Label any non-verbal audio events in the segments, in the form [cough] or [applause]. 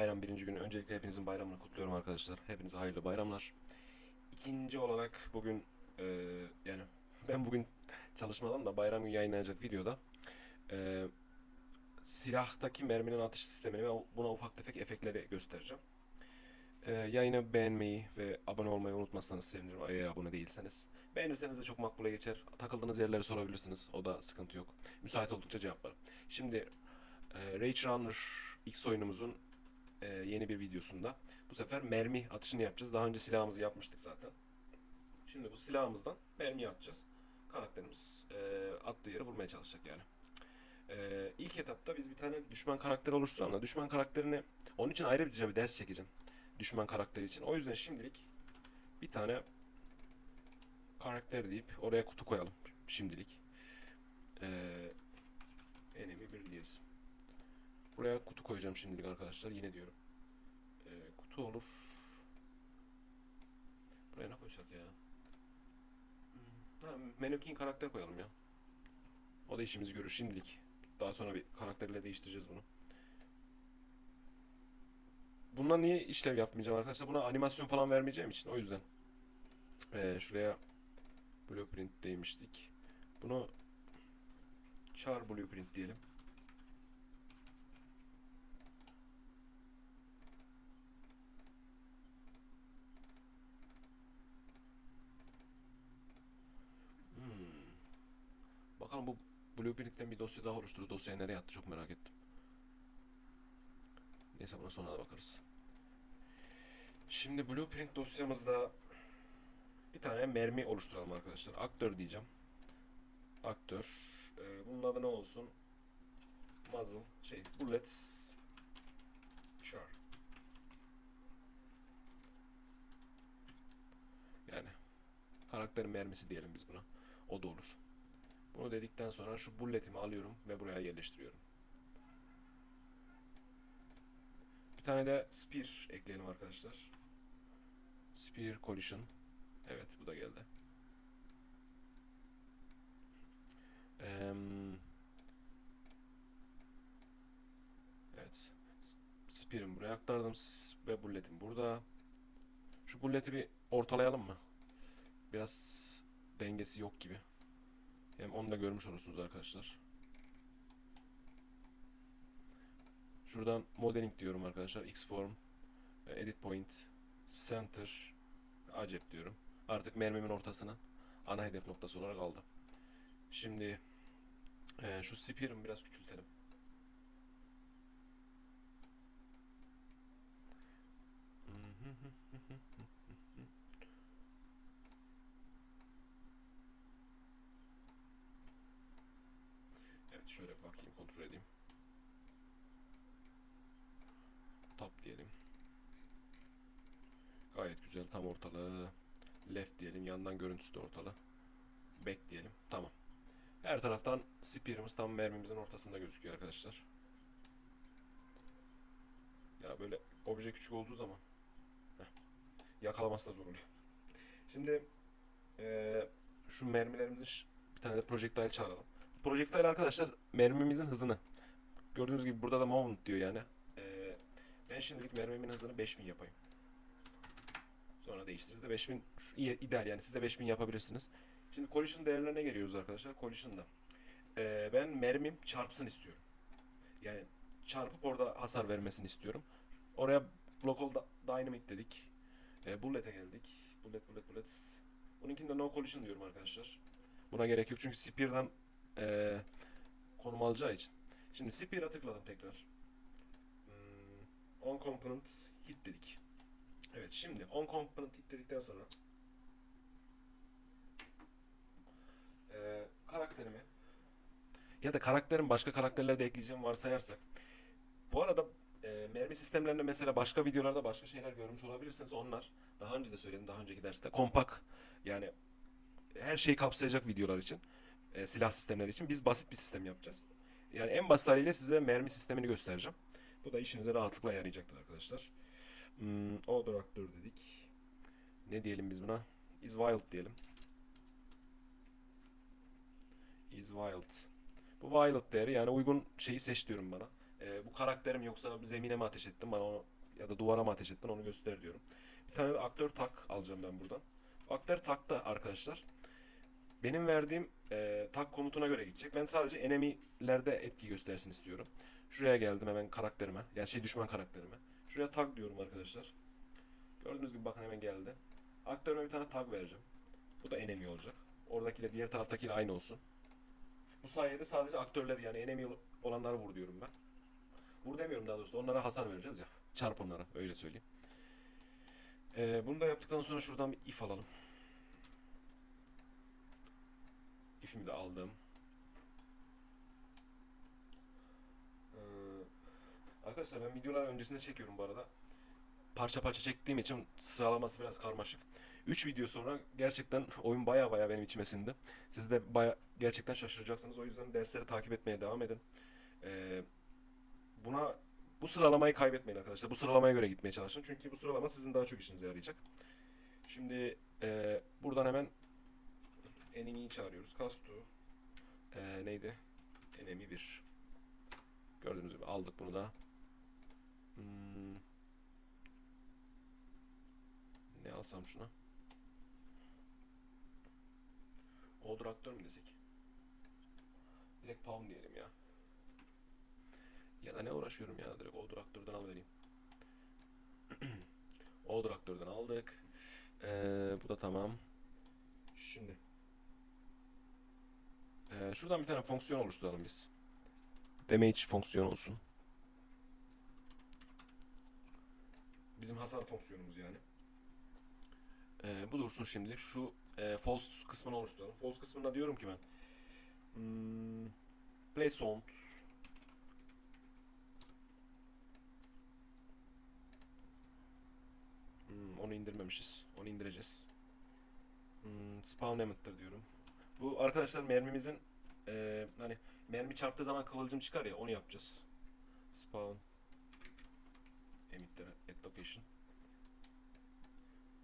Bayram birinci günü. Öncelikle hepinizin bayramını kutluyorum arkadaşlar. Hepinize hayırlı bayramlar. İkinci olarak bugün e, yani [laughs] ben bugün çalışmadan da bayram günü yayınlanacak videoda e, silahtaki merminin atış sistemini ve buna ufak tefek efektleri göstereceğim. E, yayını beğenmeyi ve abone olmayı unutmazsanız sevinirim eğer abone değilseniz. Beğenirseniz de çok makbule geçer. Takıldığınız yerleri sorabilirsiniz. O da sıkıntı yok. Müsait oldukça cevaplarım. Şimdi e, Rage Runner X oyunumuzun e, yeni bir videosunda bu sefer mermi atışını yapacağız. Daha önce silahımızı yapmıştık zaten. Şimdi bu silahımızdan mermi atacağız. Karakterimiz e, attığı yere vurmaya çalışacak yani. E, ilk etapta biz bir tane düşman karakteri oluşturalım düşman karakterini onun için ayrı bir bir ders çekeceğim. Düşman karakteri için. O yüzden şimdilik bir tane karakter deyip oraya kutu koyalım şimdilik. Ee, enemy bir diyesin. Buraya kutu koyacağım şimdilik arkadaşlar. Yine diyorum. Ee, kutu olur. Buraya ne koysak ya? Hmm, Ha, Mannequin karakter koyalım ya. O da işimizi görür şimdilik. Daha sonra bir karakterle değiştireceğiz bunu. Bundan niye işlev yapmayacağım arkadaşlar? Buna animasyon falan vermeyeceğim için o yüzden. Ee, şuraya blueprint demiştik. Bunu char blueprint diyelim. Hmm. Bakalım bu blueprint'ten bir dosya daha oluşturdu. Dosyayı nereye attı çok merak ettim. Neyse buna sonra da bakarız. Şimdi blueprint dosyamızda bir tane mermi oluşturalım arkadaşlar. Aktör diyeceğim. Aktör. Ee, bunun adı ne olsun? Muzzle. Şey, bullet. Char. Yani karakterin mermisi diyelim biz buna. O da olur. Bunu dedikten sonra şu bulletimi alıyorum ve buraya yerleştiriyorum. Bir tane de spear ekleyelim arkadaşlar. Spear collision. Evet bu da geldi. Evet. Spear'imi buraya aktardım ve bulletim burada. Şu bulleti bir ortalayalım mı? Biraz dengesi yok gibi. Hem onu da görmüş olursunuz arkadaşlar. Şuradan modeling diyorum arkadaşlar. Xform, e, edit point, center, acep diyorum. Artık mermimin ortasına ana hedef noktası olarak aldı. Şimdi e, şu spear'ımı biraz küçültelim. Evet şöyle bakayım kontrol edeyim. Top diyelim. Gayet güzel tam ortalığı. Left diyelim yandan görüntüsü de ortalı. Back diyelim. Tamam. Her taraftan spear'ımız tam mermimizin ortasında gözüküyor arkadaşlar. Ya böyle obje küçük olduğu zaman heh, yakalaması da zor oluyor. Şimdi eee, şu mermilerimizin ş- bir tane de projectile çağıralım. Projectile arkadaşlar mermimizin hızını. Gördüğünüz gibi burada da movement diyor yani. Eee, ben şimdilik mermimin hızını 5000 yapayım. Sonra değiştiririz de 5000 şu iyi- ideal yani siz de 5000 yapabilirsiniz. Şimdi collision değerlerine geliyoruz arkadaşlar. Collision'da. Ee, ben mermim çarpsın istiyorum. Yani çarpıp orada hasar vermesini istiyorum. Oraya local dynamite dedik. Ee, bullet'e geldik. Bullet bullet bullet. Bununkinde no collision diyorum arkadaşlar. Buna gerek yok çünkü spear'dan ee, konum alacağı için. Şimdi spear'a tıkladım tekrar. Hmm, on component hit dedik. Evet şimdi on component hit dedikten sonra e, karakterimi ya da karakterin başka karakterleri de ekleyeceğim varsayarsak. Bu arada e, mermi sistemlerinde mesela başka videolarda başka şeyler görmüş olabilirsiniz. Onlar daha önce de söyledim daha önceki derste kompak yani her şeyi kapsayacak videolar için e, silah sistemleri için biz basit bir sistem yapacağız. Yani en basit haliyle size mermi sistemini göstereceğim. Bu da işinize rahatlıkla yarayacaktır arkadaşlar. Hmm, odor aktör dedik. Ne diyelim biz buna? Is wild diyelim. Is wild. Bu wild değeri yani uygun şeyi seç diyorum bana. e, bu karakterim yoksa zemine mi ateş ettim bana onu ya da duvara mı ateş ettin onu göster diyorum. Bir tane de aktör tak alacağım ben buradan. Aktör takta arkadaşlar. Benim verdiğim e, tak komutuna göre gidecek. Ben sadece enemilerde etki göstersin istiyorum. Şuraya geldim hemen karakterime. Yani şey düşman karakterime. Şuraya tag diyorum arkadaşlar. Gördüğünüz gibi bakın hemen geldi. Aktörüme bir tane tag vereceğim. Bu da enemy olacak. Oradakiyle diğer taraftakiyle aynı olsun. Bu sayede sadece aktörleri yani enemy olanları vur diyorum ben. Vur demiyorum daha doğrusu. Onlara hasar vereceğiz ya. Çarp onlara öyle söyleyeyim. Ee, bunu da yaptıktan sonra şuradan bir if alalım. De aldım. Ee, arkadaşlar ben videolar öncesinde çekiyorum bu arada. Parça parça çektiğim için sıralaması biraz karmaşık. 3 video sonra gerçekten oyun baya baya benim içime sindi. Siz de baya gerçekten şaşıracaksınız. O yüzden dersleri takip etmeye devam edin. Ee, buna bu sıralamayı kaybetmeyin arkadaşlar. Bu sıralamaya göre gitmeye çalışın. Çünkü bu sıralama sizin daha çok işinize yarayacak. Şimdi e, buradan hemen enemy'yi çağırıyoruz. Kastu. E, neydi? Enemy 1. Gördüğünüz gibi aldık bunu da. Hmm. Ne alsam şuna? Odraktör mü desek? Direkt pound diyelim ya. Ya da ne uğraşıyorum ya direkt Odraktör'den al vereyim. Odraktör'den [clears throat] aldık. Ee, bu da tamam. Şimdi. Ee, şuradan bir tane fonksiyon oluşturalım biz. Damage fonksiyon olsun. Bizim hasar fonksiyonumuz yani. Ee, bu dursun şimdi. Şu e, false kısmını oluşturalım. False kısmında diyorum ki ben. Hmm, play sound. Hmm, onu indirmemişiz. Onu indireceğiz. Hmm, spawn emitter diyorum. Bu arkadaşlar mermimizin e, hani mermi çarptığı zaman kıvılcım çıkar ya onu yapacağız. Spawn emitter at location.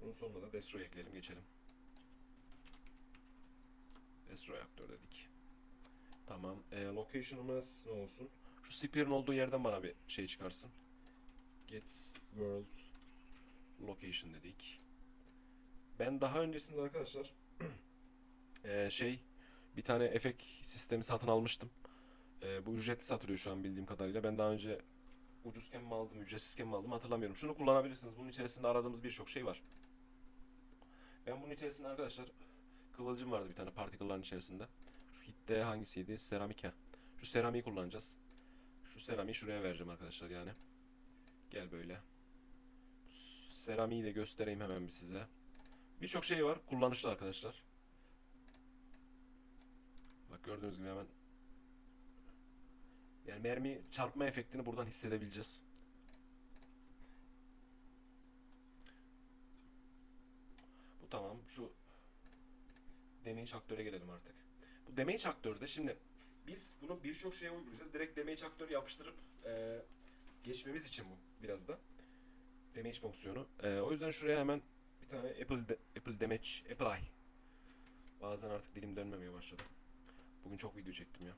Bunun sonuna da destroy ekleyelim geçelim. Destroy aktör dedik. Tamam. E, location'ımız ne olsun? Şu spear'ın olduğu yerden bana bir şey çıkarsın. Get world location dedik. Ben daha öncesinde arkadaşlar e, şey bir tane efekt sistemi satın almıştım. E, bu ücretli satılıyor şu an bildiğim kadarıyla. Ben daha önce ucuzken mi aldım, ücretsizken mi aldım hatırlamıyorum. Şunu kullanabilirsiniz. Bunun içerisinde aradığımız birçok şey var. Ben bunun içerisinde arkadaşlar kıvılcım vardı bir tane particle'ların içerisinde. Şu hitte hangisiydi? Seramika. Şu seramiği kullanacağız. Şu seramiği şuraya vereceğim arkadaşlar yani. Gel böyle. Seramiği de göstereyim hemen bir size. Birçok şey var. Kullanışlı arkadaşlar. Bak gördüğünüz gibi hemen yani mermi çarpma efektini buradan hissedebileceğiz. Bu tamam. Şu damage aktöre gelelim artık. Bu damage aktörde şimdi biz bunu birçok şeye uygulayacağız. Direkt damage aktörü yapıştırıp e, geçmemiz için bu biraz da. Damage fonksiyonu. E, o yüzden şuraya hemen bir tane Apple de, Apple Damage Apply. Bazen artık dilim dönmemeye başladı. Bugün çok video çektim ya.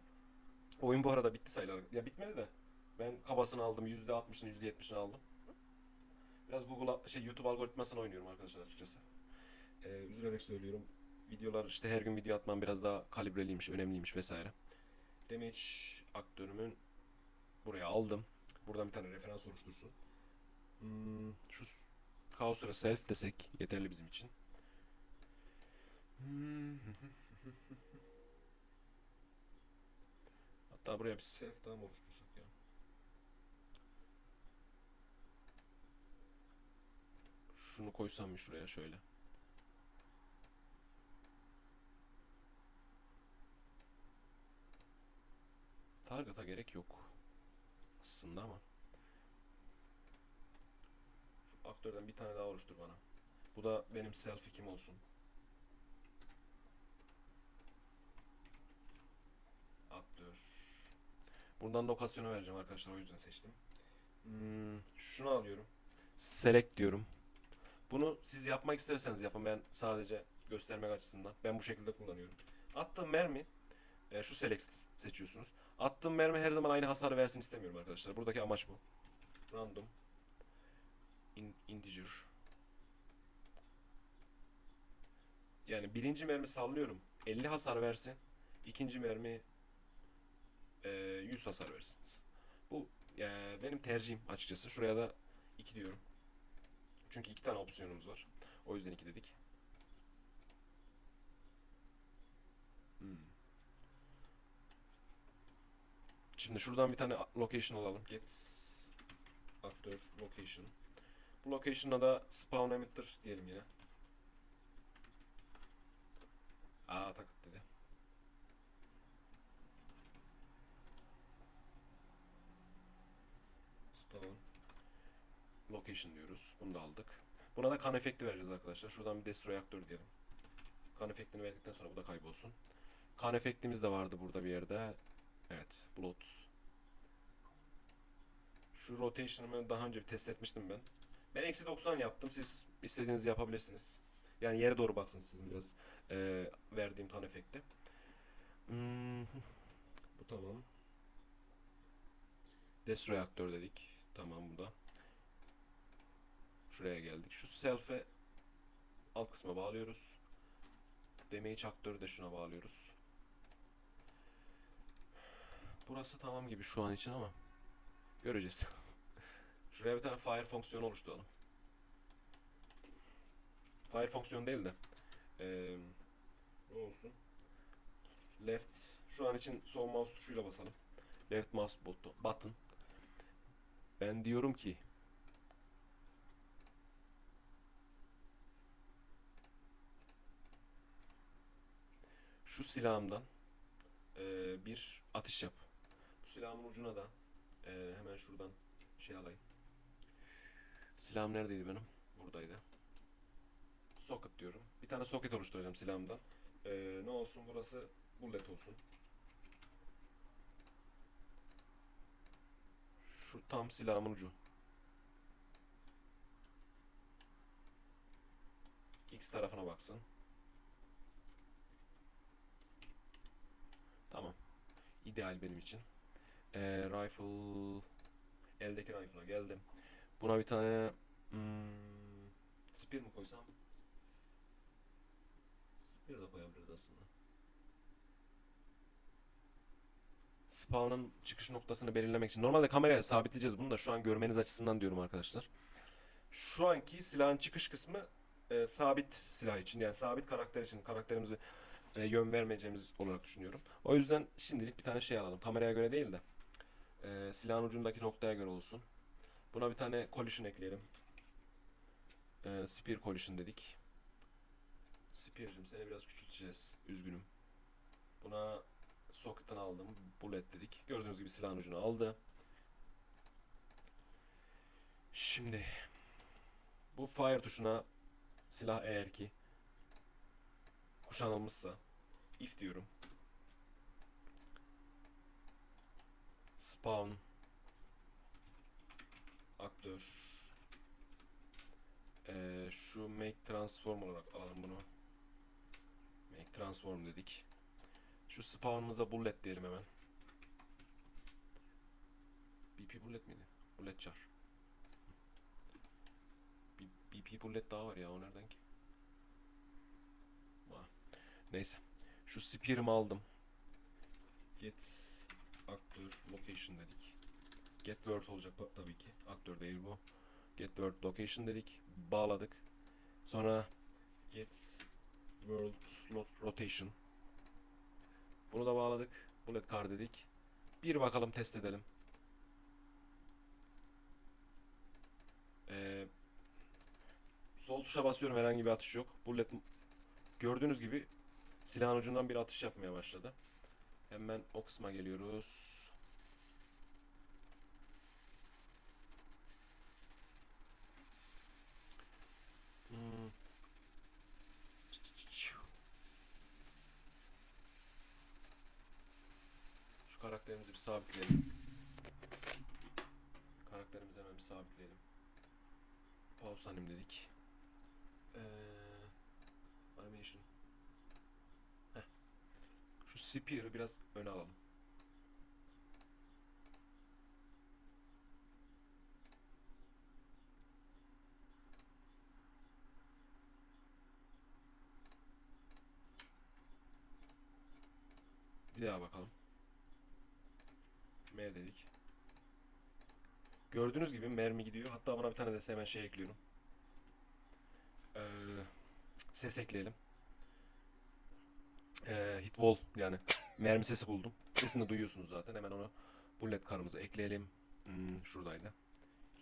Oyun bu arada bitti sayılır. Ya bitmedi de. Ben kabasını aldım. %60'ını %70'ini aldım. Biraz Google şey YouTube algoritmasını oynuyorum arkadaşlar açıkçası. Ee, üzülerek söylüyorum. Videolar işte her gün video atmam biraz daha kalibreliymiş, önemliymiş vesaire. Damage aktörümün buraya aldım. Buradan bir tane referans oluştursun. Hmm, şu Kaosura self desek yeterli bizim için. [laughs] Hmm. Hatta buraya bir self daha mı oluştursak ya? Şunu koysam mı şuraya şöyle? Target'a gerek yok. Aslında ama. Şu aktörden bir tane daha oluştur bana. Bu da benim selfie kim olsun. Aktör. Buradan lokasyonu vereceğim arkadaşlar o yüzden seçtim. Hmm, şunu alıyorum. Select diyorum. Bunu siz yapmak isterseniz yapın. Ben sadece göstermek açısından. Ben bu şekilde kullanıyorum. Attığım mermi e, şu select seçiyorsunuz. Attığım mermi her zaman aynı hasar versin istemiyorum arkadaşlar. Buradaki amaç bu. Random. In- integer. Yani birinci mermi sallıyorum. 50 hasar versin. İkinci mermi e, 100 hasar versin. Bu e, benim tercihim açıkçası. Şuraya da 2 diyorum. Çünkü iki tane opsiyonumuz var. O yüzden 2 dedik. Hmm. Şimdi şuradan bir tane location alalım. Get aktör location. Bu location'a da spawn emitter diyelim yine. Aa takıt dedi. Spawn location diyoruz. Bunu da aldık. Buna da kan efekti vereceğiz arkadaşlar. Şuradan bir destroy aktör diyelim. Kan efektini verdikten sonra bu da kaybolsun. Kan efektimiz de vardı burada bir yerde. Evet, blood. Şu rotation'ımı daha önce bir test etmiştim ben. Ben eksi 90 yaptım. Siz istediğinizi yapabilirsiniz. Yani yere doğru baksın sizin biraz eee, verdiğim kan efekti. Hmm, bu tamam. Destroy aktör dedik. Tamam bu da. Şuraya geldik. Şu self'e alt kısma bağlıyoruz. Damage aktörü de şuna bağlıyoruz. Burası tamam gibi şu an için ama göreceğiz. [laughs] Şuraya bir tane fire fonksiyonu oluşturalım. Fire fonksiyonu değil de eee, ne olsun? Left şu an için sol mouse tuşuyla basalım. Left mouse button. Ben diyorum ki şu silahımdan eee, bir atış yap. Bu silahımın ucuna da eee, hemen şuradan şey alayım. Silahım neredeydi benim? Buradaydı. Socket diyorum. Bir tane socket oluşturacağım silahımdan. Eee, ne olsun burası? Bullet olsun. Şu tam silahımın ucu. X tarafına baksın. Tamam. İdeal benim için. Ee, rifle eldeki rifle'a geldim. Buna bir tane hmm, spear mı koysam? Spear da koyabiliriz aslında. Spawn'ın çıkış noktasını belirlemek için. Normalde kameraya sabitleyeceğiz bunu da şu an görmeniz açısından diyorum arkadaşlar. Şu anki silahın çıkış kısmı e, sabit silah için yani sabit karakter için karakterimizi e, yön vermeyeceğimiz olarak düşünüyorum. O yüzden şimdilik bir tane şey alalım. Kameraya göre değil de e, silahın ucundaki noktaya göre olsun. Buna bir tane collision ekleyelim. E, spear collision dedik. Spear'cim seni biraz küçülteceğiz. Üzgünüm. Buna socket'tan aldım. Bullet dedik. Gördüğünüz gibi silahın ucunu aldı. Şimdi bu fire tuşuna silah eğer ki kuşanılmışsa if diyorum. Spawn aktör Ee, şu make transform olarak alalım bunu. Make transform dedik. Şu spawn'ımıza bullet diyelim hemen. BP bullet miydi? Bullet char. BP bullet daha var ya o nereden ki? Neyse. Şu spear'ımı aldım. Get aktör location dedik. Get word olacak tabii ki. Aktör değil bu. Get word location dedik. Bağladık. Sonra get world slot rotation. Bunu da bağladık. Bullet car dedik. Bir bakalım test edelim. Ee, sol tuşa basıyorum herhangi bir atış yok. Bullet gördüğünüz gibi silahın ucundan bir atış yapmaya başladı. Hemen o kısma geliyoruz. Hmm. Şu karakterimizi bir sabitleyelim. Karakterimizi hemen bir sabitleyelim. Pause dedik. Ee, Spear'ı biraz öne alalım. Bir daha bakalım. M dedik. Gördüğünüz gibi mermi gidiyor. Hatta buna bir tane de hemen şey ekliyorum. Ee, ses ekleyelim. Ee, hitwall yani mermi sesi buldum. Sesini duyuyorsunuz zaten. Hemen onu bullet karımıza ekleyelim. Hmm, şuradaydı.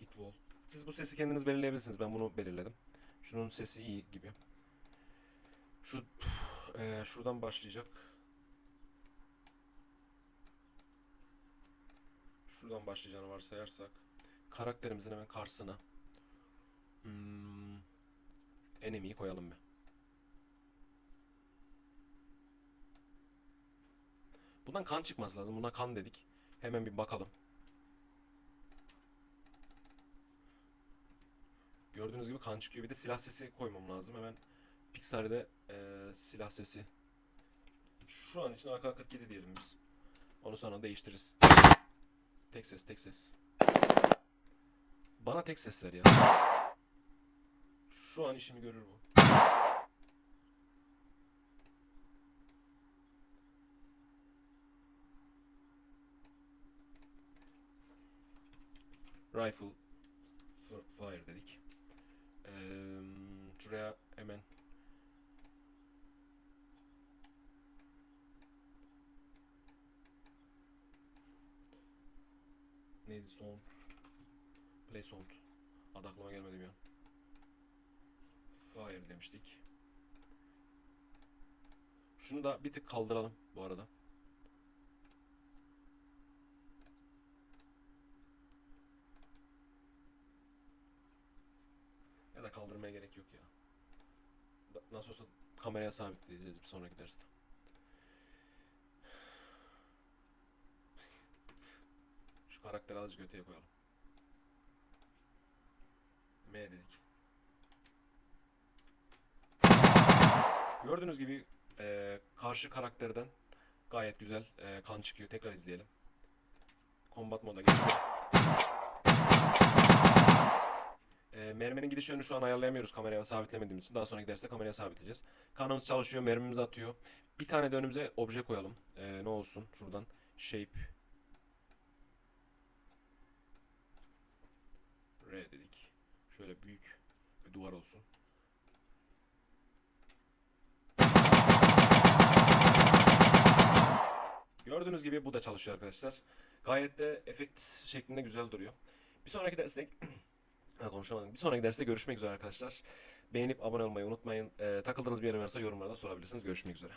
Hitwall. Siz bu sesi kendiniz belirleyebilirsiniz. Ben bunu belirledim. Şunun sesi iyi gibi. Şu eee, şuradan başlayacak. Şuradan başlayacağını varsayarsak karakterimizin hemen karşısına hmm, enemy'yi koyalım bir. Bundan kan çıkması lazım. Buna kan dedik. Hemen bir bakalım. Gördüğünüz gibi kan çıkıyor. Bir de silah sesi koymam lazım. Hemen Pixar'da eee silah sesi. Şu an için AK-47 diyelim biz. Onu sonra değiştiririz. Tek ses, tek ses. Bana tek ses ver ya. Şu an işimi görür bu. Rifle fire dedik. Eee, şuraya hemen neydi sound? Play sound. Adı aklıma gelmedi bir an. Fire demiştik. Şunu da bir tık kaldıralım bu arada da kaldırmaya gerek yok ya nasıl olsa kameraya sabitleyeceğiz bir sonraki derste [sighs] Şu karakteri azıcık öteye koyalım. M dedik. Gördüğünüz gibi eee, karşı karakterden gayet güzel eee, kan çıkıyor. Tekrar izleyelim. Combat moda geçti. Eee merminin gidiş yönünü şu an ayarlayamıyoruz kameraya sabitlemediğimiz için. Daha sonraki derste kameraya sabitleyeceğiz. Kanımız çalışıyor, mermimiz atıyor. Bir tane de önümüze obje koyalım. Eee, ne olsun? Şuradan shape R dedik. Şöyle büyük bir duvar olsun. Gördüğünüz gibi bu da çalışıyor arkadaşlar. Gayet de efekt şeklinde güzel duruyor. Bir sonraki derste [clears throat] Ha, konuşamadım. Bir sonraki derste görüşmek üzere arkadaşlar. Beğenip abone olmayı unutmayın. Ee, takıldığınız bir yer varsa yorumlarda sorabilirsiniz. Görüşmek üzere.